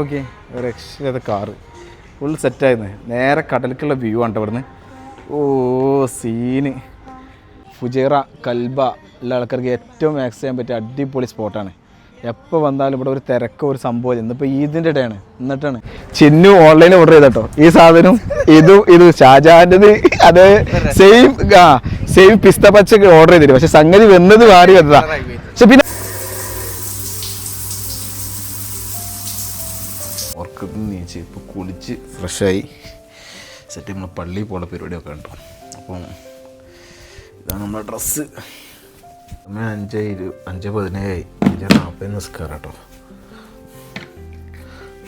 Okay രക്ഷയില്ലാത്ത car full സെറ്റായിരുന്നു നേരെ കടലിലേക്കുള്ള വ്യൂ ആണ് ഇവിടുന്ന്. ഓ സീന് ഫുജേറ കൽബ ഉള്ള ആൾക്കാർക്ക് ഏറ്റവും മാക്സ് ചെയ്യാൻ പറ്റിയ അടിപൊളി സ്പോട്ടാണ് എപ്പോൾ വന്നാലും ഇവിടെ ഒരു തിരക്കോ ഒരു സംഭവം ഇന്നിപ്പോൾ ഈദിന്റെ ഇടയാണ് എന്നിട്ടാണ്. ചിന്നു ഓൺലൈനിൽ ഓർഡർ ചെയ്തട്ടോ. ഈ സാധനം ഇതും ഇത് ഷാജാന്റെത് അത് സെയിം ആ സെയിം പിസ്ത പച്ച ഓർഡർ ചെയ്തിട്ട് പക്ഷെ സംഗതി വന്നത് മാറി വന്നതാ. നീച്ച് ഇപ്പോൾ കുളിച്ച് ഫ്രഷായി. സെറ്റ് നമ്മൾ പള്ളിയിൽ പോകുന്ന പരിപാടിയൊക്കെ ഉണ്ടോ അപ്പം ഇതാണ് നമ്മുടെ ഡ്രസ്സ് സമയം അഞ്ച് ഇരു അഞ്ച് പതിനേഴായി അഞ്ച് നാൽപ്പത് നിസ്കാരം കേട്ടോ.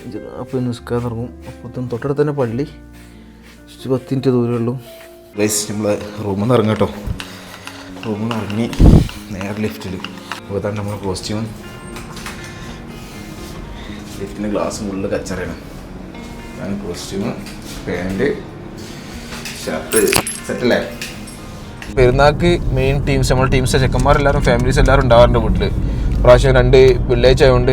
അഞ്ച് നാൽപ്പത് നിസ്കാരം ഇറങ്ങും. അപ്പം തൊട്ടടുത്ത് തന്നെ പള്ളി. പത്തിന്റെ പത്ത് മിനിറ്റ് ദൂരമേ ഉള്ളൂ. ഗൈസ് നമ്മൾ റൂമിൽ നിന്ന് ഇറങ്ങാം കേട്ടോ. റൂമിൽ നിന്ന് ഇറങ്ങി നേരെ ലിഫ്റ്റിൽ അപ്പോൾ ഇതാണ് നമ്മുടെ കോസ്റ്റ്യൂം ലിഫ്റ്റിന്റെ ഗ്ലാസ് ഫുള്ള് കച്ചറയാണ്. ഇതാണ് കോസ്റ്റ്യൂം പാന്റ് ഷർട്ട് സെറ്റല്ലേ പെരുന്നാൾക്ക് മെയിൻ ടീംസ് നമ്മൾ ടീംസ് ചെക്കന്മാരെല്ലാവരും ഫാമിലീസ് എല്ലാവരും ഉണ്ടാവാറുണ്ട് വീട്ടിൽ പ്രാവശ്യം രണ്ട് വില്ലേജ് ആയതുകൊണ്ട്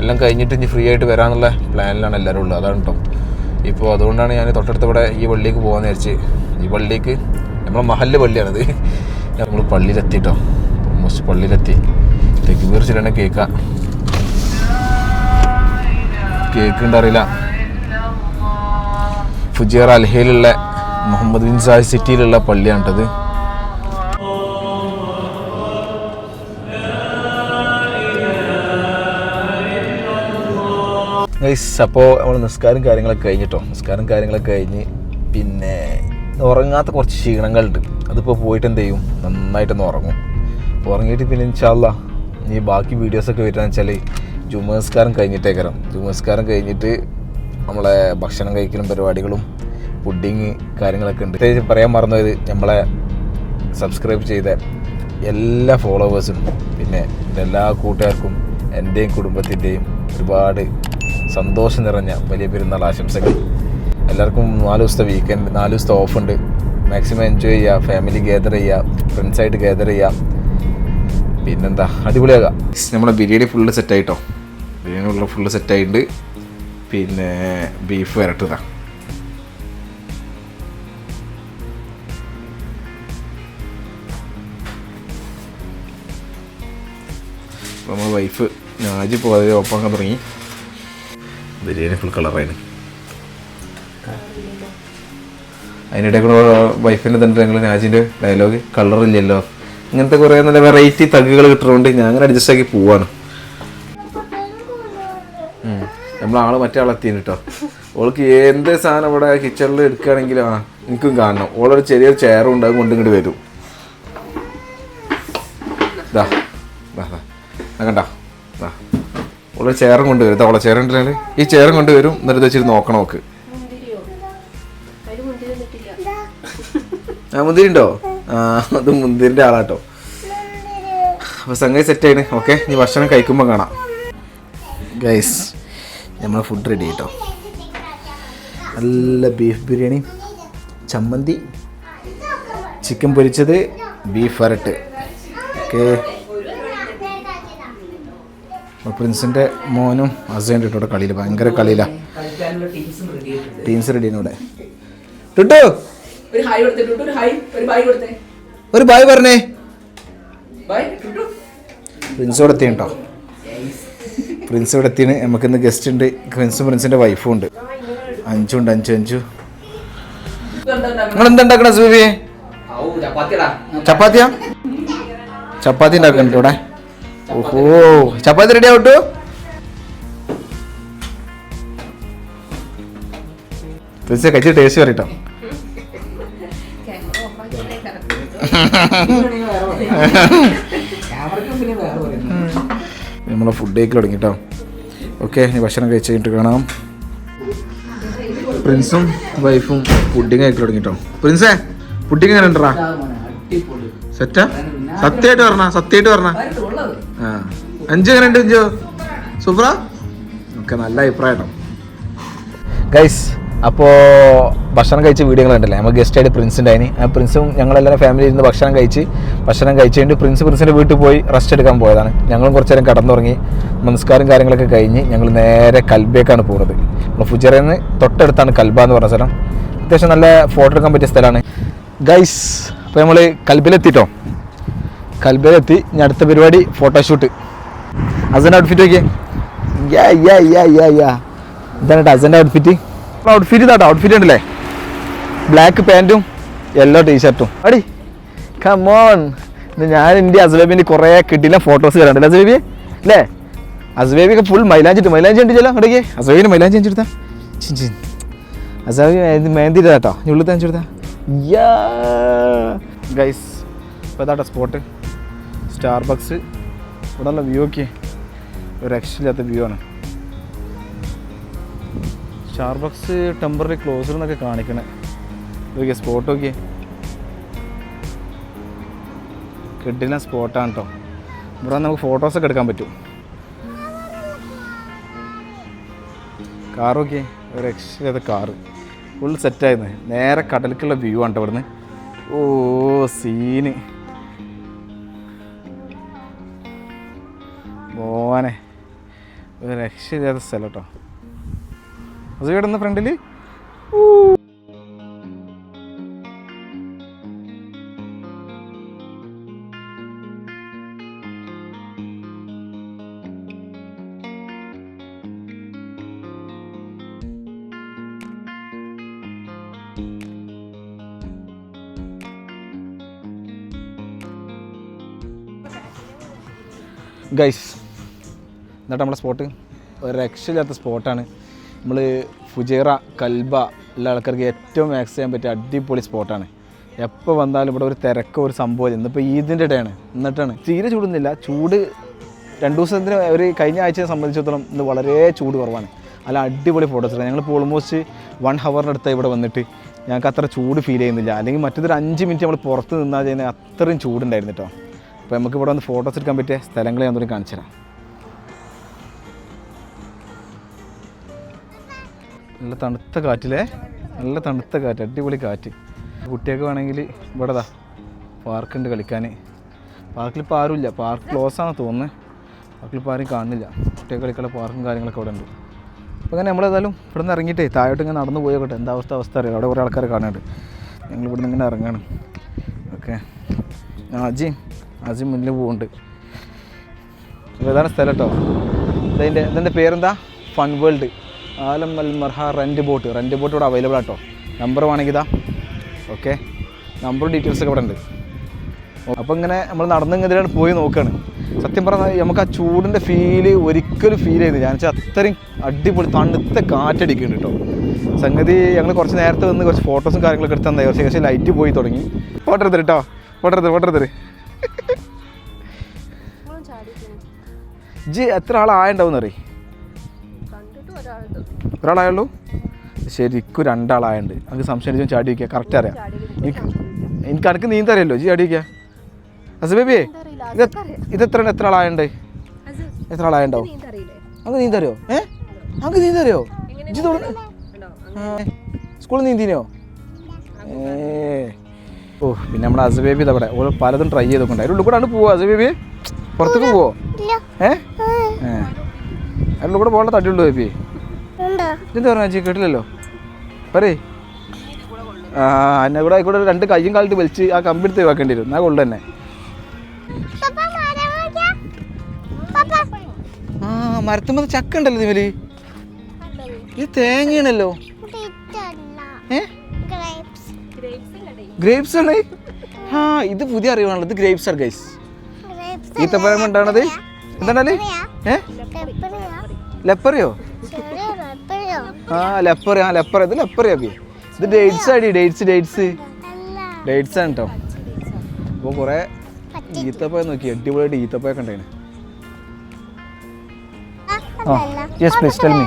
എല്ലാം കഴിഞ്ഞിട്ട് ഇനി ഫ്രീ ആയിട്ട് വരാനുള്ള പ്ലാനിലാണ് എല്ലാവരും ഉള്ളത്. അതാണ് കേട്ടോ ഇപ്പോൾ അതുകൊണ്ടാണ് ഞാൻ തൊട്ടടുത്ത് ഇവിടെ ഈ പള്ളിക്ക് പോകാമെന്ന് വിചാരിച്ച്. ഈ പള്ളിക്ക് നമ്മളെ മഹല്ല് പള്ളിയാണിത് നമ്മൾ പള്ളിയിലെത്തി കേട്ടോ ഓൾമോസ്റ്റ് പള്ളിയിലെത്തി. തെക്കുപീർ ചിലണ കേക്ക് ഉണ്ടറിയില്ല ഫുജിയർ അൽഹയിലുള്ള മുഹമ്മദ് ബിൻ സാഹ് സിറ്റിയിലുള്ള പള്ളിയാണിട്ടത്. അപ്പോൾ നമ്മൾ നിസ്കാരം കാര്യങ്ങളൊക്കെ കഴിഞ്ഞിട്ടോ? നിസ്കാരം കാര്യങ്ങളൊക്കെ കഴിഞ്ഞ് പിന്നെ ഉറങ്ങാത്ത കുറച്ച് ക്ഷീണങ്ങളുണ്ട്. അതിപ്പോൾ പോയിട്ട് എന്ത് ചെയ്യും? നന്നായിട്ടൊന്ന് ഉറങ്ങും. ഉറങ്ങിയിട്ട് പിന്നെ ഇൻഷാല്ല ഈ ബാക്കി വീഡിയോസൊക്കെ വരുന്നത് വെച്ചാൽ ജുമസ്കാരം കഴിഞ്ഞിട്ടേക്കരം. ജുമസ്കാരം കഴിഞ്ഞിട്ട് നമ്മളെ ഭക്ഷണം കഴിക്കലും പരിപാടികളും പുഡിങ് കാര്യങ്ങളൊക്കെ ഉണ്ട്. പ്രത്യേകിച്ച് പറയാൻ മറന്നത് നമ്മളെ സബ്സ്ക്രൈബ് ചെയ്ത എല്ലാ ഫോളോവേഴ്സിനും പിന്നെ എല്ലാ കൂട്ടുകാർക്കും എന്റെയും കുടുംബത്തിന്റെയും ഒരുപാട് സന്തോഷം നിറഞ്ഞ വലിയ പെരുന്നാൾ ആശംസകൾ. എല്ലാവർക്കും നാല് ദിവസത്തെ വീക്കെൻഡ് നാല് ദിവസത്തെ ഓഫ് ഉണ്ട്. മാക്സിമം എൻജോയ് ചെയ്യുക ഫാമിലി ഗ്യാദർ ചെയ്യുക ഫ്രണ്ട്സായിട്ട് ഗ്യാദർ ചെയ്യുക. പിന്നെന്താ? അടിപൊളിയാകാം. നമ്മുടെ ബിരിയാണി ഫുള്ള് സെറ്റായിട്ടോ ബിരിയാണി ഫുള്ള് സെറ്റായിട്ടുണ്ട് പിന്നെ ബീഫ് വരട്ടതാ. നമ്മൾ വൈഫ് നാജി പോകാതെ ഓപ്പാക്കാൻ തുടങ്ങി. ബിരിയാണി ഫുൾ കളറായിരുന്നു അതിനിടെ കൂടെ വൈഫിന്റെ തന്നെ ഞങ്ങൾ നാജിന്റെ ഡയലോഗ് കളറില്ലല്ലോ ഇങ്ങനത്തെ കുറേ നല്ല വെറൈറ്റി തകുകൾ കിട്ടുന്നതുകൊണ്ട് ഞാൻ അങ്ങനെ അഡ്ജസ്റ്റ് ആക്കി പോവാണ്. നമ്മൾ ആൾ മറ്റേ ആളെത്തിന് കേട്ടോ ഓൾക്ക് എന്ത് സാധനം ഇവിടെ കിച്ചണിൽ എടുക്കുകയാണെങ്കിലും ആ എനിക്കും കാണണം. ഓളൊരു ചെറിയൊരു ചെയറും ഉണ്ട് അത് കൊണ്ട് ഇങ്ങോട്ട് വരും. ആ കണ്ടോ? ദാ. ഓളൊരു ചെയറും കൊണ്ട് വരും. ഓളെ ചെയർ ഈ ചെയറും കൊണ്ടുവരും എന്നിട്ട് ഇത് വെച്ചിട്ട് നോക്കണം നോക്ക് ആ മുന്തിരി ഉണ്ടോ ആ അത് മുന്തിരിന്റെ ആളാട്ടോ അപ്പോൾ സംഗതി സെറ്റ് ആയിന്. ഓക്കെ ഇനി ഭക്ഷണം കഴിക്കുമ്പോൾ കാണാം. ഗൈസ് നമ്മൾ ഫുഡ് റെഡി കേട്ടോ നല്ല ബീഫ് ബിരിയാണി ചമ്മന്തി ചിക്കൻ പൊരിച്ചത് ബീഫ് വരട്ട്. ഓക്കെ പ്രിൻസിന്റെ മോനും ഹസ്ബൻഡ് ഇട്ടോടെ കളിയിൽ ഭയങ്കര കളിയിലാണ് ടീംസ് റെഡിയാണ് ഇവിടെ. ടുട്ടു! ഒരു കൊടുത്തേ ബായ് കൊടുത്തേ. പറഞ്ഞേ. പ്രിൻസ് കേട്ടോ പ്രിൻസ് ഇവിടെ എത്തിയാണ്. നമുക്ക് ഇന്ന് ഗസ്റ്റ് ഉണ്ട്. പ്രിൻസും പ്രിൻസിന്റെ വൈഫും ഉണ്ട്. അഞ്ചും ഉണ്ട് അഞ്ചു അഞ്ചു. നിങ്ങൾ എന്താ ഉണ്ടാക്കണ ചപ്പാത്തിടാ ചപ്പാത്തിയാ? ചപ്പാത്തി ഉണ്ടാക്കുന്നുണ്ട് ഇവിടെ? ഓഹോ ചപ്പാത്തി റെഡി ആവട്ടു? പ്രിൻസ് കഴിച്ച് ടേസ്റ്റ് പറയട്ടോ നമ്മളെ ഫുഡ് കഴിക്കൽ തുടങ്ങിട്ടോ. ഓക്കെ ഇനി ഭക്ഷണം കഴിച്ച് കഴിഞ്ഞിട്ട് കാണാം. പ്രിൻസും വൈഫും പുഡിങ് കഴിക്കാൻ തുടങ്ങിട്ടോ. പ്രിൻസേ പുഡിങ് എങ്ങനെ അടിപൊളി സെറ്റാ? സത്യമായിട്ട് പറഞ്ഞ സത്യമായിട്ട് പറഞ്ഞ. ആ. അഞ്ചു എങ്ങനെ ഉണ്ട് അഞ്ചു? സൂപ്ര? ഓക്കെ നല്ല അഭിപ്രായം ഗൈസ് അപ്പോൾ ഭക്ഷണം കഴിച്ച് വീഡിയോ കണ്ടല്ലേ നമ്മൾ ഗസ്റ്റ് ആയിട്ട് പ്രിൻസ് അതിന് ആ പ്രിൻസും ഞങ്ങളെല്ലാവരും ഫാമിലി ഇരുന്ന് ഭക്ഷണം കഴിച്ച് ഭക്ഷണം കഴിച്ചുകൊണ്ട് പ്രിൻസ് പ്രിൻസിന്റെ വീട്ടിൽ പോയി റെസ്റ്റ് എടുക്കാൻ പോയതാണ്. ഞങ്ങളും കുറച്ച് നേരം കിടന്നുറങ്ങി. നമസ്കാരം കാര്യങ്ങളൊക്കെ കഴിഞ്ഞ് ഞങ്ങൾ നേരെ കൽബേക്കാണ് പോകുന്നത് നമ്മൾ ഫുജറയിൽ നിന്ന് തൊട്ടടുത്താണ് കൽബ എന്ന് പറഞ്ഞ സ്ഥലം. അത്യാവശ്യം നല്ല ഫോട്ടോ എടുക്കാൻ പറ്റിയ സ്ഥലമാണ്. ഗൈസ് അപ്പോൾ നമ്മൾ കൽബിലെത്തിട്ടോ? കൽബിലെത്തി ഞാൻ അടുത്ത പരിപാടി ഫോട്ടോഷൂട്ട് അസന്റെ ഔട്ട്ഫിറ്റ് നോക്കിയേ. യാ യാ യാ യാ യാ. ഇതാണ് കേട്ടോ അസന്റെ ഔട്ട്ഫിറ്റ് ഔട്ട്ഫിറ്റ് ഇതാട്ടോ ഔട്ട്ഫിറ്റ് ഉണ്ടല്ലേ ബ്ലാക്ക് പാന്റും യെല്ലോ ടീഷർട്ടും അടി കമോൺ ഞാൻ എന്റെ അസുബേബിന്റെ കുറേ കിട്ടിയില്ല ഫോട്ടോസ് കണ്ടില്ല അസുബേബി അല്ലേ അസുബേബിയൊക്കെ ഫുൾ മൈലാഞ്ചിട്ട് മൈലാഞ്ചി ഉണ്ട് ചില ഇടയ്ക്ക് അസുബേബിന് മൈലാഞ്ചി അഞ്ചെടുത്താ അസുബേബി ഇത് മേന്തി കേട്ടോ ഉള്ളിൽ അഞ്ചെടുത്താ യാ. ഗൈസ് ഇപ്പോൾ ഇതാട്ടോ സ്പോട്ട് സ്റ്റാർ ബക്സ് ഇവിടെ നല്ല വ്യൂ ഒക്കെ ഒരു രക്ഷയില്ലാത്ത വ്യൂ ആണ്. സ്റ്റാർ ബക്സ് ടെമ്പററി ക്ലോസർ എന്നൊക്കെ കാണിക്കണേ. ഇതൊക്കെ സ്പോട്ട് ഒക്കെ കിട്ടുന്ന സ്പോട്ടാണ് കേട്ടോ ഇവിടെ നമുക്ക് ഫോട്ടോസൊക്കെ എടുക്കാൻ പറ്റും. ഒരു രക്ഷയില്ലാത്ത കാറ്. ഫുൾ സെറ്റായിരുന്നു നേരെ കടലിക്കുള്ള വ്യൂ ആണ് ഇവിടുന്ന്. ഓ സീന് മോനെ ഒരു രക്ഷയില്ലാത്ത സ്ഥലം കേട്ടോ അത് ഇവിടെ ഫ്രണ്ടിൽ ഗൈസ് എന്നിട്ട് നമ്മളെ സ്പോട്ട് ഒരു രക്ഷയില്ലാത്ത സ്പോട്ടാണ് നമ്മൾ ഫുജേറ കൽബ ഉള്ള ആൾക്കാർക്ക് ഏറ്റവും മാക്സ് ചെയ്യാൻ പറ്റിയ അടിപൊളി സ്പോട്ടാണ് എപ്പോൾ വന്നാലും ഇവിടെ ഒരു തിരക്ക് ഒരു സംഭവം ഇന്നിപ്പോൾ ഈദിന്റെ ഇടയാണ് എന്നിട്ടാണ് തീരെ ചൂടുന്നില്ല ചൂട് രണ്ട് ദിവസത്തിന് ഒരു കഴിഞ്ഞ ആഴ്ചയെ സംബന്ധിച്ചിടത്തോളം ഇന്ന് വളരെ ചൂട് കുറവാണ്. അല്ല അടിപൊളി ഫോട്ടോസ് ഞങ്ങൾ ഞങ്ങളിപ്പോൾ ഓൾമോസ്റ്റ് വൺ ഹവറിനടുത്ത് ഇവിടെ വന്നിട്ട് ഞങ്ങൾക്ക് അത്ര ചൂട് ഫീൽ ചെയ്യുന്നില്ല. അല്ലെങ്കിൽ മറ്റേതൊരു അഞ്ച് മിനിറ്റ് നമ്മൾ പുറത്ത് നിന്നാൽ ചെയ്യുന്ന അത്രയും ചൂടുണ്ടായിരുന്നു കേട്ടോ അപ്പോൾ നമുക്ക് ഇവിടെ വന്ന് ഫോട്ടോസ് എടുക്കാൻ പറ്റിയ സ്ഥലങ്ങൾ ഞാൻ ഒന്നും കാണിച്ചു തരാം നല്ല തണുത്ത കാറ്റില്ലേ നല്ല തണുത്ത കാറ്റ് അടിപൊളി കാറ്റ്. കുട്ടിയൊക്കെ വേണമെങ്കിൽ ഇവിടെ ദാ പാർക്കുണ്ട് കളിക്കാൻ. പാർക്കിൽ ഇപ്പോൾ ആരുമില്ല. പാർക്ക് ക്ലോസ് ആണെന്ന് തോന്നുന്നത് പാർക്കിൽ ഇപ്പോൾ ആരും കാണുന്നില്ല. കുട്ടിയൊക്കെ കളിക്കാനുള്ള പാർക്കും കാര്യങ്ങളൊക്കെ ഇവിടെ ഉണ്ട്. അപ്പോൾ അങ്ങനെ നമ്മളേതായാലും ഇവിടെ നിന്ന് ഇറങ്ങിയിട്ടേ താഴോട്ട് ഇങ്ങനെ നടന്നു പോയോട്ടെ എന്താ അവസ്ഥ? അവസ്ഥ അറിയാം അവിടെ കുറേ ആൾക്കാർ കാണുന്നുണ്ട്. ഞങ്ങൾ ഇവിടെ നിന്ന് ഇങ്ങനെ ഇറങ്ങാണ്. ഓക്കെ. അജിയും അജിയും മുന്നിൽ പോകുന്നുണ്ട് അപ്പോൾ ഇതാണ് സ്ഥലം കേട്ടോ. ഇതിന്റെ ഇതിന്റെ പേരെന്താ? ഫൺ വേൾഡ് ആലം അൽ മർഹ റെന്റ് ബോട്ട് റെന്റ് ബോട്ട് ഇവിടെ അവൈലബിൾ ആട്ടോ. നമ്പർ വേണമെങ്കിൽ ഇതാ. ഓക്കെ നമ്പറും ഡീറ്റെയിൽസ് ഒക്കെ ഇവിടെ ഉണ്ട്. അപ്പോൾ ഇങ്ങനെ നമ്മൾ നടന്ന് ഇങ്ങനെ പോയി നോക്കുകയാണ് സത്യം പറഞ്ഞാൽ നമുക്ക് ആ ചൂടിന്റെ ഫീൽ ഒരിക്കലും ഫീൽ ചെയ്തില്ല. ഞാൻ വെച്ചാൽ അത്രയും അടിപൊളി തണുത്ത കാറ്റടിക്കുന്നുണ്ട് കേട്ടോ. സംഗതി ഞങ്ങൾ കുറച്ച് നേരത്തെ വന്ന് കുറച്ച് ഫോട്ടോസും കാര്യങ്ങളൊക്കെ എടുത്ത് തന്നെ കുറച്ച് ലൈറ്റ് പോയി തുടങ്ങി. ഫോട്ടോ എടുത്തിട്ട് ഫോട്ടോ എടുത്ത് ഫോട്ടോ എടുത്തിട്ട്. ജി എത്ര ആളായുണ്ടാവും അറിയി? ഒരാളായുള്ളൂ? ശരിക്കും രണ്ടാളായുണ്ട്. നമുക്ക് സംശയം ചാടി വയ്ക്കുക കറക്റ്റ് അറിയാം. എനിക്ക് എനിക്ക് അനക്ക് നീന്തറിയല്ലോ ജി ചാടി വയ്ക്കുക അസു അറിയില്ല ഇത് എത്ര എത്ര ആളായുണ്ട്? എത്ര ആളായുണ്ടാവും? അങ്ങ് അങ്ങ് നീന്തറിയോ ഏ? അങ്ങ് നീന്തറിയോ ഇജ്ജ് തോന്നുന്നു സ്കൂളിൽ നീന്തിനോ? ഏ. ഓ പിന്നെ നമ്മുടെ അസബേബി ഇതവിടെ ഓരോ പലതും ട്രൈ അതിന്റെ ഉള്ളിൽ കൂടെ ആണ് പോവുക അസബേബി പുറത്തേക്ക് പോവോ? ഏ? അതിന്റെ കൂടെ പോകേണ്ട തടിയുള്ളൂ ബേബി എന്താ പറഞ്ഞ ചേച്ചി? കേട്ടില്ലല്ലോ. പറയേ. ആ എന്നെ കൂടെ ആയിക്കോട്ടെ രണ്ട് കയ്യും കാലിട്ട് വലിച്ച് ആ കമ്പി എടുത്ത് വെക്കേണ്ടി വരും. എന്നാ കൊള്ളു തന്നെ. ആ മരത്തുമ്പോൾ ചക്ക ഉണ്ടല്ലോ ഇവർ ഇത് തേങ്ങയാണല്ലോ. ഏ? ഗ്രേപ്സ് ആണ്? ആ ഇത് പുതിയ അറിവാണല്ലോ. ഇത് ഗ്രേപ്സ് ആണ് ഗൈസ് ഈത്തപ്പഴം ഉണ്ടാണത് എന്താണല്ലേ ഏ? ലെപ്പറിയോ? ആ ലെപ്പറി ആ ലെപ്പറി. ഇത് ലെപ്പറി ഒക്കെ ഇത് ഡേറ്റ്സ് ആടി ഡേറ്റ്സ് ഡേറ്റ്സ്. ഡേറ്റ്സ് ആണ് കേട്ടോ അപ്പോൾ കുറേ ഈത്തപ്പഴം നോക്കി. അടിപൊളിയായിട്ട് ഈത്തപ്പഴ കണ്ടേനെ യെസ് പ്ലീസ് ടെൽ മീ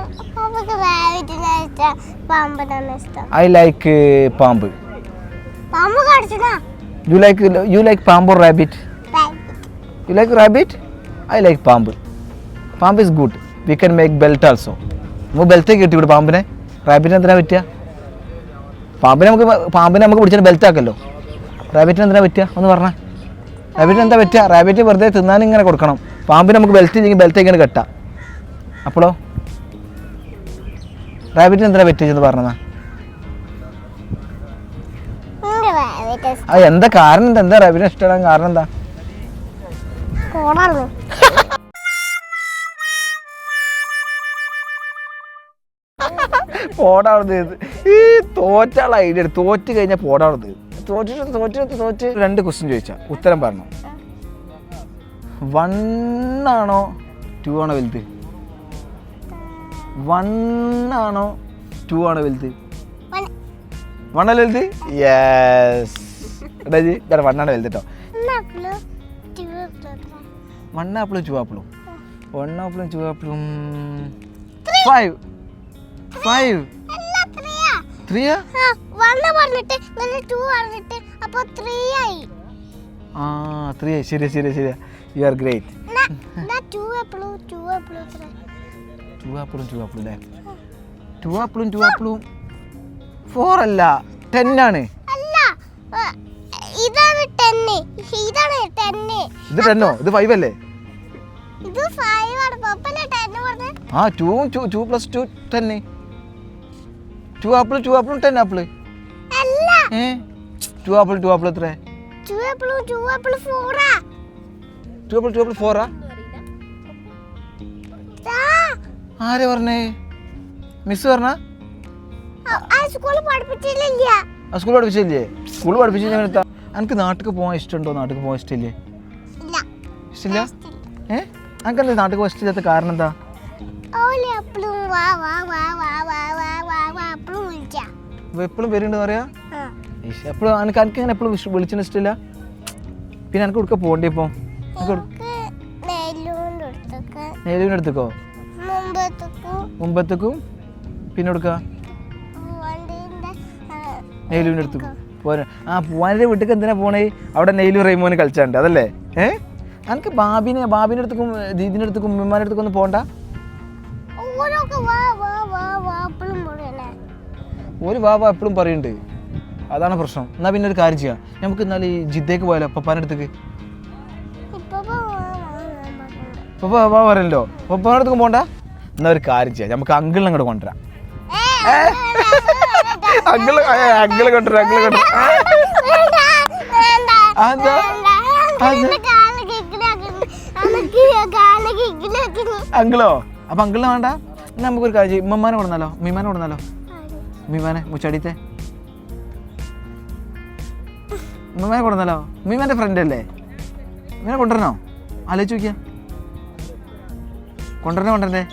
പാമ്പിനാണ് ഇഷ്ടം ഐ ലൈക്ക് പാമ്പ്. യു ലൈക്ക് യു ലൈക്ക് പാമ്പ് or rabbit you like rabbit I like പാമ്പ്. പാമ്പ് is good we can make belt also നമുക്ക് ബെൽറ്റ് കിട്ടി ഇവിടെ പാമ്പിനെ? റാബിറ്റിന് എന്തിനാ പറ്റുക? പാമ്പിനെ നമുക്ക് പാമ്പിനെ നമുക്ക് പിടിച്ചിട്ട് ബെൽറ്റ് ആക്കല്ലോ. റാബിറ്റിന് എന്തിനാ പറ്റുക? ഒന്ന് പറഞ്ഞാൽ റാബിറ്റിന് എന്താ പറ്റുക? റാബിറ്റ് വെറുതെ തിന്നാൻ ഇങ്ങനെ കൊടുക്കണം. പാമ്പിന് നമുക്ക് ബെൽറ്റ് ഇല്ലെങ്കിൽ ബെൽറ്റ് ഇങ്ങനെ കെട്ടാം. അപ്പോളോ? റാബിറ്റിന് എന്തിനാ പറ്റിയെന്ന് പറഞ്ഞതാ അത് എന്താ കാരണം എന്താ? എന്താ റാബിറ്റിന് ഇഷ്ടപ്പെടാൻ കാരണം എന്താ? കോടാണ് പോടാവുന്നത് ഈ തോറ്റാള ഐഡിയ തോറ്റ് കഴിഞ്ഞാൽ പോടാവുന്നത് തോറ്റിട്ട് തോറ്റിട്ട് തോറ്റ് രണ്ട് ക്വസ്റ്റ്യൻ ചോദിച്ചാ. ഉത്തരം പറഞ്ഞു. വൺ ആണോ ടു ആണോ വലുത്? വൺ ആണോ ടു ആണോ വലുത്? വൺ അല്ലേ വലുത്? യെസ് എടാ ജി വൺ ആണ് വലുത് കേട്ടോ വൺ ആപ്പിളും ടു ആപ്പിളും വൺ ആപ്പിളും ടു ആപ്പിളും ഫൈവ് ഫൈവ് ത്രീയാ വണ്ണ് പറഞ്ഞിട്ട് ഇങ്ങനെ ടു പറഞ്ഞിട്ട് അപ്പൊ ത്രീ ആയി. ആ ത്രീ ശരി ശരി ശരി യു ആർ ഗ്രേറ്റ് ടു എപ്പോഴും ടു എപ്പോഴും ടു ആപ്പിളും ടു ആപ്പിളും അല്ലേ? ടു ആപ്പിളും ടു ആപ്പിളും ഫോർ അല്ല. ടെൻ ആണ്. അല്ല. ഇതാണ് ടെന്ന് ഇതാണ് ടെന്ന്. ഇത് ടെന്നോ? ഇത് ഫൈവ് അല്ലേ? ഇത് ഫൈവ് ആണ്. പപ്പല്ലേ ടെന്ന് പറഞ്ഞത് ആ two two two plus two ten two apple two ആപ്പിളും ടെൻ ആപ്പിൾ അല്ല. ഏ? ടു ആപ്പിൾ ടു ആപ്പിൾ എത്ര ടു എപ്പോഴും ടു എപ്പോഴും ഫോറാ ടു ആപ്പിൾ ടു ആപ്പിൾ ഫോറാ ആരെ പറഞ്ഞേ? മിസ് പറഞ്ഞ? സ്കൂളിൽ പഠിപ്പിച്ചില്ല സ്കൂൾ പഠിപ്പിച്ചില്ലേ? സ്കൂൾ പഠിപ്പിച്ചു ഞാൻ എടുത്താ അനക്ക് നാട്ടിൽ പോകാൻ ഇഷ്ടമുണ്ടോ? നാട്ടിൽ പോകാൻ ഇഷ്ടമില്ലേ? ഇഷ്ടമില്ല? ഏ? എനിക്കല്ലേ നാട്ടിൽ പോകാൻ ഇഷ്ടമില്ലാത്ത കാരണം എന്താ? എപ്പോഴും വരുന്നുണ്ട് പറയാ? എപ്പോഴും അനക്ക് എനിക്ക് ഇങ്ങനെ എപ്പോഴും വിളിച്ചിന് ഇഷ്ടമില്ല? പിന്നെ അനക്ക് കൊടുക്ക പോകണ്ടേ ഇപ്പൊ? നെയ്ലുവിന്റെ അടുത്തേക്കോ. മുമ്പത്തേക്കും. പിന്നെ കൊടുക്ക നെയ്ലുവിന്റെ പോരാ. ആ പൂവാനിന്റെ വീട്ടിൽ എന്തിനാ പോണേ? അവിടെ നെയ്ലു റൈമോന് കളിച്ചാണ്ട് അതല്ലേ? ഏ? എനിക്ക് ബാബിനെ ബാബിന്റെ അടുത്തേക്കും ദീദിന്റെ അടുത്തേക്കും ഉമ്മമാരുടെ അടുത്തേക്കും ഒന്ന് പോണ്ട? ഒരു ബാബ എപ്പോഴും പറയുന്നുണ്ട് അതാണ് പ്രശ്നം. എന്നാൽ പിന്നെ ഒരു കാര്യം ചെയ്യാം. നമുക്ക് എന്നാൽ ഈ ജിദ്ദേക്ക് പോയാലോ പപ്പാന്റെ അടുത്തേക്ക്. പപ്പ പപ്പ പറയല്ലോ പപ്പാന്റെ അടുത്തേക്ക് പോണ്ട? എന്നാൽ ഒരു കാര്യം ചെയ്യാം. നമുക്ക് അങ്കിളിനെ അങ്ങോട്ട് കൊണ്ടുവരാം. അങ്കിൾ അങ്കിൾ കണ്ടു അങ്കിൾ കണ്ടു? അങ്കിളോ അപ്പൊ അങ്കിളിനെ വേണ്ട. നമുക്കൊരു കാര്യം ചെയ്യും. ഉമ്മമാനെ കൊടുന്നാലോ ഉമ്മിമാനെ കൊടുന്നാലോ ഉമ്മിമാനെ മുച്ചടിത്തെ ഉമ്മമാനെ കൊടുന്നാലോ ഉമ്മിമാന്റെ ഫ്രണ്ട് അല്ലേ? ഇങ്ങനെ കൊണ്ടുവരണോ? ആലോചിച്ച് നോക്കിയാ. കൊണ്ടുവരണോ കൊണ്ടുവരണ്ടേ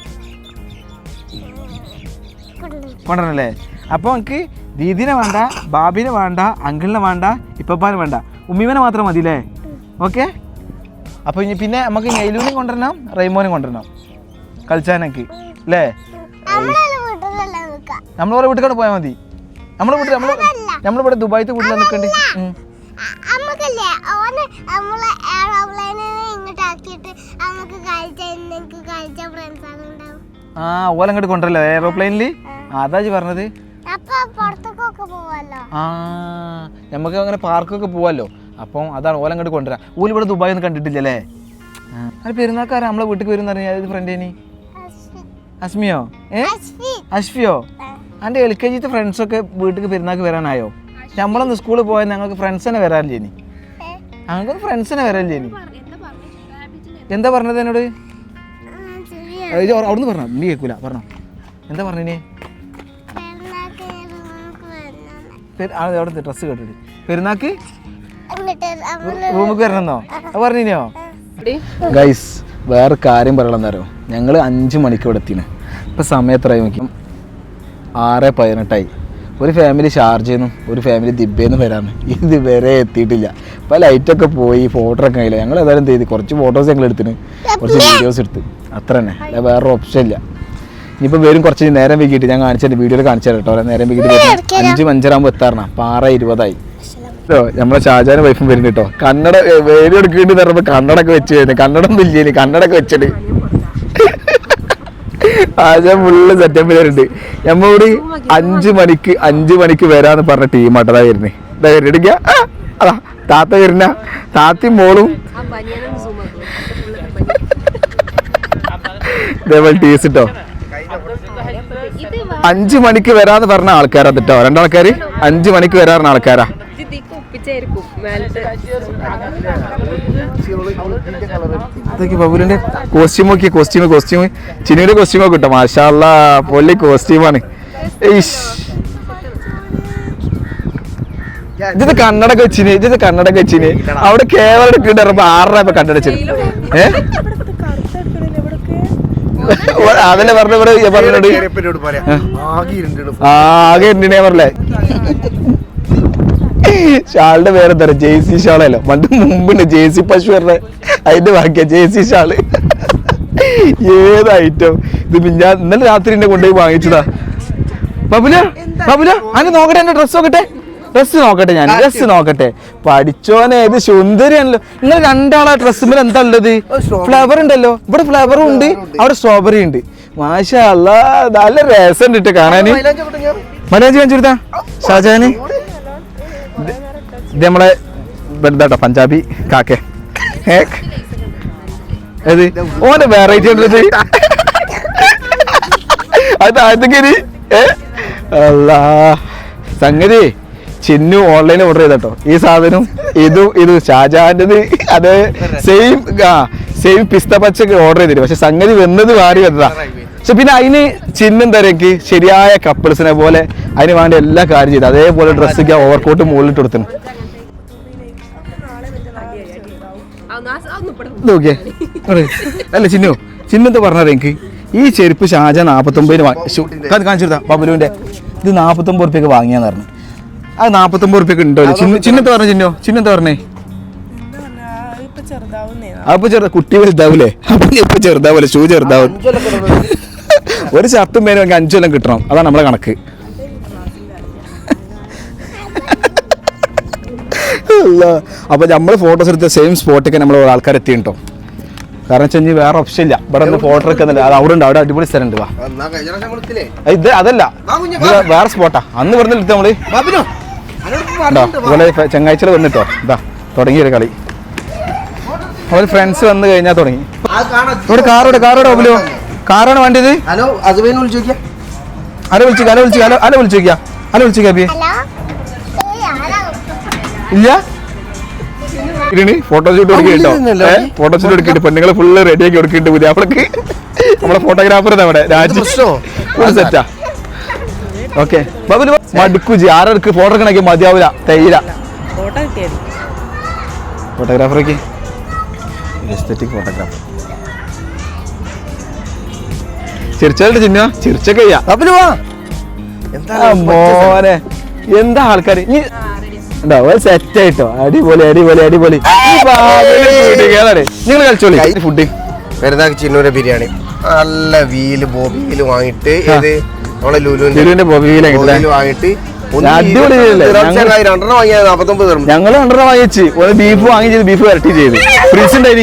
കൊണ്ടുവരണല്ലേ? അപ്പോൾ എനിക്ക് ദീദിനെ വേണ്ട ബാബിനെ വേണ്ട അങ്കിളിനെ വേണ്ട ഇപ്പപ്പാനെ വേണ്ട. ഉമ്മീമനെ മാത്രം മതി അല്ലേ ഓക്കെ? അപ്പോൾ ഇനി പിന്നെ നമുക്ക് നെയ്ലൂനെ കൊണ്ടുവരണം റൈമോനെ കൊണ്ടുവരണം. കളിച്ചാനൊക്കെ. അല്ലേ നമ്മളെ വീട്ടിലല്ല നമ്മൾ ഓരോ വീട്ടിൽ പോയാൽ മതി. നമ്മളെ വീട്ടിൽ നമ്മൾ നമ്മളിവിടെ ദുബായിത്തെ വീട്ടിൽ നിൽക്കണ്ട്? ആ ഓല അങ്ങോട്ട് കൊണ്ടുവരല്ലോ എയറോപ്ലെയിനിൽ അതാ പറഞ്ഞത്. ആ നമുക്ക് അങ്ങനെ പാർക്കൊക്കെ പോവാല്ലോ അപ്പം അതാണ് ഓല അങ്ങോട്ട് കൊണ്ടുവരാം. ഓൽ ഇവിടെ ദുബായ് ഒന്നും കണ്ടിട്ടില്ലല്ലേ അത് പെരുന്നാൾക്കാരാ നമ്മളെ വീട്ടിൽ വരും പറഞ്ഞാൽ ഏത് ഫ്രണ്ട് ഇനി അസ്മിയോ ഏ. അഷ്ഫിയോ. എന്റെ എൽ കെ ജിത്തെ ഫ്രണ്ട്സൊക്കെ വീട്ടിൽ പെരുന്നാൾക്ക് വരാനായോ? നമ്മളൊന്ന് സ്കൂളിൽ പോയാൽ ഞങ്ങൾക്ക് ഫ്രണ്ട്സ് തന്നെ വരാൻ ഇനി? ഏ, ഞങ്ങൾക്ക് ഫ്രണ്ട്സ് തന്നെ വരാൻ ഇനി? എന്താ പറഞ്ഞു? എന്താ പറഞ്ഞത് എന്നോട്? അവിടെ നിന്ന് ഇത് അവിടുന്ന് പറഞ്ഞോ. നീ കേൾക്കൂല പറഞ്ഞോ. എന്താ പറഞ്ഞേ അവിടെ ഡ്രസ്സ് കേട്ടിട്ട്. പെരുന്നാക്ക്? റൂമിൽ വരണമെന്നോ അത് പറഞ്ഞോ ഗൈസ് വേറെ കാര്യം പറയണമെന്നറിയോ ഞങ്ങൾ അഞ്ച് മണിക്ക് ഇവിടെ എത്തിയാണ് ഇപ്പം സമയം എത്രയായി നോക്കി? ആറ് പതിനെട്ടായി. ഒരു ഫാമിലി ഷാർജയിൽ ഒരു ഫാമിലി ദിബേന്ന് വരാന്ന്. ഇത് വരെ എത്തിയിട്ടില്ല. ഇപ്പം ലൈറ്റൊക്കെ പോയി ഫോട്ടോ ഒക്കെ ആയില്ല ഞങ്ങൾ ഏതായാലും എന്ത് ചെയ്ത്? കുറച്ച് ഫോട്ടോസ് ഞങ്ങൾ എടുത്തിന്. കുറച്ച് വീഡിയോസ് എടുത്ത്. അത്ര തന്നെ. വേറെ ഓപ്ഷൻ ഇല്ല. ഇനിയിപ്പോൾ വരും കുറച്ച് നേരം വൈകിട്ട്. ഞാൻ കാണിച്ചു വീഡിയോയിൽ കാണിച്ചു തരാം കേട്ടോ. നേരം വൈകിട്ട്. അഞ്ച് അഞ്ചരാകുമ്പോൾ എത്താറണം അപ്പം ആറ് ഇരുപതായി നമ്മളെ ഷാജാനും വൈഫും വരുന്നു കേട്ടോ കന്നഡ വേരി എടുക്കേണ്ടി പറയുമ്പോൾ കണ്ണടൊക്കെ വെച്ച് വരുന്നത് കന്നഡ വലിയ ഇല്ലേ കന്നഡൊക്കെ വെച്ചിട്ട്. ആശാൻ ഫുള്ള് സെറ്റപ്പ് വരുന്നുണ്ട് നമ്മോട് അഞ്ച് മണിക്ക് അഞ്ച് മണിക്ക് വരാന്ന് പറഞ്ഞ ടീമാട്ടതാ വരുന്നേ. ഇതാ വരുന്നത് എടുക്ക അതാ. താത്ത വരുന്ന. താത്തയും മോളും. ഇതേപോലെ ടീസ് കേട്ടോ അഞ്ചു മണിക്ക് വരാന്ന് പറഞ്ഞ ആൾക്കാരാ കേട്ടോ രണ്ടാൾക്കാര് അഞ്ചു മണിക്ക് വരാറുന്ന ആൾക്കാരാ. അതൊക്കെ ബബുലിന്റെ കോസ്റ്റ്യൂം നോക്കിയ കോസ്റ്റ്യൂം കോസ്റ്റ്യൂം ചിനിയുടെ കോസ്റ്റ്യൂം ഒക്കെ കിട്ടോ. മാഷാല്ല പൊല്ലി കോസ്റ്റ്യൂമാണ് ഇത് കണ്ണട കച്ചിന് ഇത് കണ്ണട കച്ചിന്. അവിടെ എടുക്കിട്ട് ഇറങ്ങുമ്പോ ആറര ഇപ്പൊ കണ്ണടച്ചിന് ഏ? അതല്ലേ പറഞ്ഞ പറഞ്ഞോട് ആകെ ഇരുണ്ടിനെ പറഞ്ഞേ ഷാളിന്റെ പേരെന്താ ജെയ്സി ഷാളല്ലോ പണ്ട് മുമ്പുണ്ട് ജെയ്സി പശു പറഞ്ഞ അതിന്റെ ബാക്കിയാ ജെയ്സി ഷാൾ ഏത് ഐറ്റം ഇത് ഞാൻ ഇന്നലെ രാത്രി എന്നെ കൊണ്ടുപോയി വാങ്ങിച്ചതാ. ബബുല ബബുല അന്ന് നോക്കട്ടെ എന്റെ ഡ്രസ് നോക്കട്ടെ. ഡ്രസ് നോക്കട്ടെ ഞാൻ ഡ്രസ് നോക്കട്ടെ. പഠിച്ചോനെ ഇത് സുന്ദരിയാണല്ലോ. നിങ്ങൾ രണ്ടാളാ ഡ്രസ്സിൽ എന്താ ഉള്ളത്? ഫ്ലവർ ഉണ്ടല്ലോ. ഇവിടെ ഫ്ലവറും ഉണ്ട് അവിടെ സ്ട്രോബെറി ഉണ്ട്. മാഷല്ല അല്ലാ നല്ല രസം ഇട്ട് കാണാന്. മലയാജി കാണിച്ചു ഷാജാന് ഇത് നമ്മളെ വലുതാട്ടോ പഞ്ചാബി കാക്കെ? ഏത്? ഓന്റെ വെറൈറ്റി ഉണ്ടത് അത് ആദ്യം അല്ലാ സംഗതി. ചിന്നു ഓൺലൈൻ ഓർഡർ ചെയ്തട്ടോ. ഈ സാധനം ഇതും ഇതും ഷാജഹാന്റെത് അത് സെയിം സെയിം പിസ്ത പച്ചക്ക് ഓർഡർ ചെയ്തിട്ട് പക്ഷെ സംഗതി വന്നത് മാറി വന്നതാ. പക്ഷെ പിന്നെ അതിന് ചിഹ്നം തരക്ക് ശരിയായ കപ്പിൾസിനെ പോലെ അതിന് വേണ്ടി എല്ലാ കാര്യം ചെയ്തു. അതേപോലെ ഡ്രസ്സൊക്കെ ഓവർകോട്ട് മുകളിലിട്ട് കൊടുത്തിന് ഇങ്ങട്. അല്ല ചിന്നു. ചിന്നത്ത് പറഞ്ഞത് എനിക്ക്? ഈ ചെരുപ്പ് ഷാജ നാപ്പത്തൊമ്പതിന് കാണിച്ചിരുന്ന ബബുലുവിന്റെ ഇത് നാപ്പത്തൊമ്പത് റുപ്യക്ക് വാങ്ങിയാന്ന് പറഞ്ഞു. അത് നാപ്പത്തൊമ്പത് റുപ്യക്ക് ഉണ്ടോ ചിന്ന ചിന്നത്ത് പറഞ്ഞ ചിന്നോ ചിന്നത്ത് പറഞ്ഞേ. ഇപ്പൊ ചെറുതാവുന്നേ. അപ്പൊ ചെറുതാ കുട്ടി വലുതാവൂലേ? അപ്പൊ ഇപ്പൊ ചെറുതാവൂലേ? ഷൂ ചെറുതാവും. ഒരു ഷർട്ടും പേരും എനിക്ക് അഞ്ചു കൊല്ലം കിട്ടണം. അതാണ് നമ്മളെ കണക്ക്. അപ്പൊ നമ്മൾ ഫോട്ടോസ് എടുത്ത സെയിം സ്പോട്ടൊക്കെ നമ്മൾ ആൾക്കാർ എത്തിയിട്ടോ? കാരണം വെച്ചാൽ ഇനി വേറെ ഓപ്ഷൻ ഇല്ല. ഇവിടെ നിന്ന് ഫോട്ടോ എടുക്കുന്നില്ല. അത് അവിടെ ഉണ്ട്. അവിടെ അടിപൊളി സ്ഥലം ഉണ്ട് വാ ആ, ഇത് അതല്ല വേറെ സ്പോട്ടാ അന്ന് ഇവിടെ എടുത്ത് നമ്മൾ. അതുപോലെ ചെങ്ങാഴ്ചയിൽ വന്നിട്ടോ. ഇതാ തുടങ്ങിയൊരു കളി. അവർ ഫ്രണ്ട്സ് വന്നു കഴിഞ്ഞാൽ തുടങ്ങി. ഇവിടെ കാറോടെ കാറോടെ ഒബിലോ കാറാണ് വേണ്ടത്? ഹലോ അസുബൈനെ വിളിച്ചു നോക്കിയാ അല വിളിച്ചു അല വിളിച്ചു അല അല വിളിച്ചു നോക്കിയാ അല വിളിച്ചു ഹലോ ആരാ? ഇല്ല? ഇനി ഫോട്ടോഷൂട്ട് കൊടുക്കിട്ടോ ഫോട്ടോഷൂട്ട് എടുക്കിട്ട്? പെണ്ണുങ്ങളെ ഫുള്ള് റെഡിയാക്കി ആക്കി കൊടുക്കിട്ട് പുതിയ അവൾക്ക് നമ്മളെ ഫോട്ടോഗ്രാഫർ നമ്മുടെ രാജു. സെറ്റാ ഓക്കെ. ബബുൽ മടുക്കുജി. ആരെടുക്ക് ഫോട്ടോ എടുക്കണമെങ്കിൽ മതിയാവില്ല തൈര ഫോട്ടോഗ്രാഫർക്ക് ഫോട്ടോഗ്രാഫർ ചിരിച്ചാലുണ്ട് ചിന്ന? ചിരിച്ചൊക്കെ ചെയ്യാ. മോനെ. എന്താ ആൾക്കാർ ഇനി സെറ്റ് ആയിട്ടോ? അടിപൊളി അടിപൊളി അടിപൊളി. നിങ്ങൾ കളിച്ചോളി. ഫുഡ് വെറുതാക്കി ചിന്നൂരെ ബിരിയാണി. നല്ല വീൽ ബോബിയിൽ വാങ്ങിയിട്ട് ഏത് ഇത് നമ്മളെ ലുലുവിന്റെ വാങ്ങിയിട്ട് അടിപൊളി ചങ്ങായി രണ്ടെണ്ണം വാങ്ങിയത് നാപ്പത്തൊമ്പത് ദിറം. ഞങ്ങൾ രണ്ടെണ്ണം വാങ്ങിച്ച് ഒരു ബീഫ് വാങ്ങി ചെയ്ത് ബീഫ് വരട്ടി ചെയ്ത്. ഫ്രിഡ്ജ് ഉണ്ടായി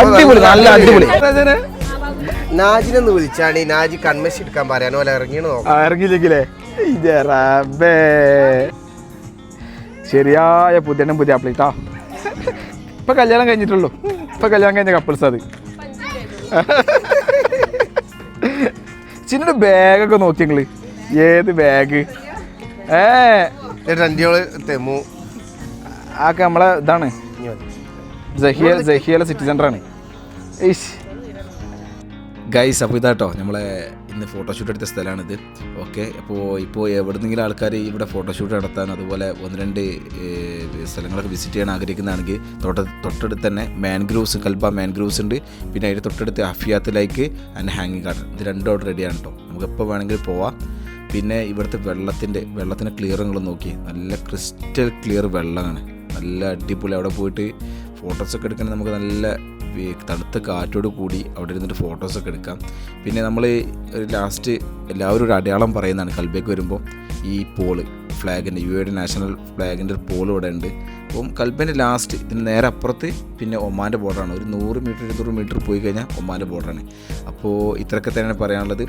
അടിപൊളി നല്ല അടിപൊളി. നാജിനൊന്ന് വിളിച്ചാണ്. നാജി എടുക്കാൻ പറയാൻ. നോക്കാം ഇറങ്ങിയില്ലെങ്കിലേ. ശരിയായ പുതിയ പുതിയ അപ്ലിട്ടാ ഇപ്പൊ കല്യാണം കഴിഞ്ഞിട്ടുള്ളൂ. ഇപ്പൊ കല്യാണം കഴിഞ്ഞ കപ്പിൾസ് അത്. ചിന്നയുടെ ബാഗൊക്കെ നോക്കി ഏത് ബാഗ് ഏ? രണ്ടിയോൾ തെമു. ആക്കെ നമ്മളെ ഇതാണ്. ജഹിയ ജഹിയയിലെ സിറ്റി സെന്ററാണ് ഗൈസ് അപ്പോൾ ഇതാട്ടോ നമ്മളെ ഇന്ന് ഫോട്ടോഷൂട്ട് എടുത്ത സ്ഥലമാണിത്. ഓക്കെ അപ്പോൾ ഇപ്പോൾ എവിടെന്നെങ്കിലും ആൾക്കാർ ഇവിടെ ഫോട്ടോഷൂട്ട് നടത്താൻ അതുപോലെ ഒന്ന് രണ്ട് സ്ഥലങ്ങളൊക്കെ വിസിറ്റ് ചെയ്യാൻ ആഗ്രഹിക്കുന്നതാണെങ്കിൽ തൊട്ട തൊട്ടടുത്ത് തന്നെ മാൻഗ്രൂവ്സ് കൽബ മാൻഗ്രൂവ്സ് ഉണ്ട്. പിന്നെ അതിന്റെ തൊട്ടടുത്ത് അഫിയാത്ത് ലൈക്ക് ആൻഡ് ഹാങ്ങിങ് ഗാർഡൻ ഇത് രണ്ടും അവിടെ റെഡിയാണ് കേട്ടോ നമുക്ക് എപ്പോൾ വേണമെങ്കിൽ പോവാം. പിന്നെ ഇവിടുത്തെ വെള്ളത്തിന്റെ വെള്ളത്തിന്റെ ക്ലിയറുകൾ നോക്കി. നല്ല ക്രിസ്റ്റൽ ക്ലിയർ വെള്ളമാണ്. നല്ല അടിപൊളി. അവിടെ പോയിട്ട് ഫോട്ടോസൊക്കെ എടുക്കാൻ നമുക്ക് നല്ല തണുത്ത കാറ്റോട് കൂടി അവിടെ ഇരുന്നിട്ട് ഫോട്ടോസൊക്കെ എടുക്കാം. പിന്നെ നമ്മൾ ലാസ്റ്റ് എല്ലാവരും ഒരു അടയാളം പറയുന്നതാണ്. കൽബേക്ക് വരുമ്പോൾ ഈ പോൾ ഫ്ലാഗിന്റെ യു എയുടെ നാഷണൽ ഫ്ലാഗിന്റെ ഒരു പോൾ ഇവിടെ ഉണ്ട്. അപ്പം കൽബന്റെ ലാസ്റ്റ് ഇതിന് നേരെ അപ്പുറത്ത് പിന്നെ ഒമാന്റെ ബോർഡറാണ് ഒരു നൂറ് മീറ്റർ ഇരുന്നൂറ് മീറ്റർ പോയി കഴിഞ്ഞാൽ ഒമാന്റെ ബോർഡറാണ് അപ്പോൾ ഇത്രയൊക്കെ തന്നെയാണ് പറയാനുള്ളത്.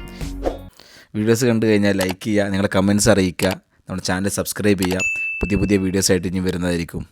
വീഡിയോസ് കണ്ടു കഴിഞ്ഞാൽ ലൈക്ക് ചെയ്യുക നിങ്ങളുടെ കമൻസ് അറിയിക്കുക നമ്മുടെ ചാനൽ സബ്സ്ക്രൈബ് ചെയ്യുക. പുതിയ പുതിയ വീഡിയോസ് ആയിട്ട് ഇനി വരുന്നതായിരിക്കും.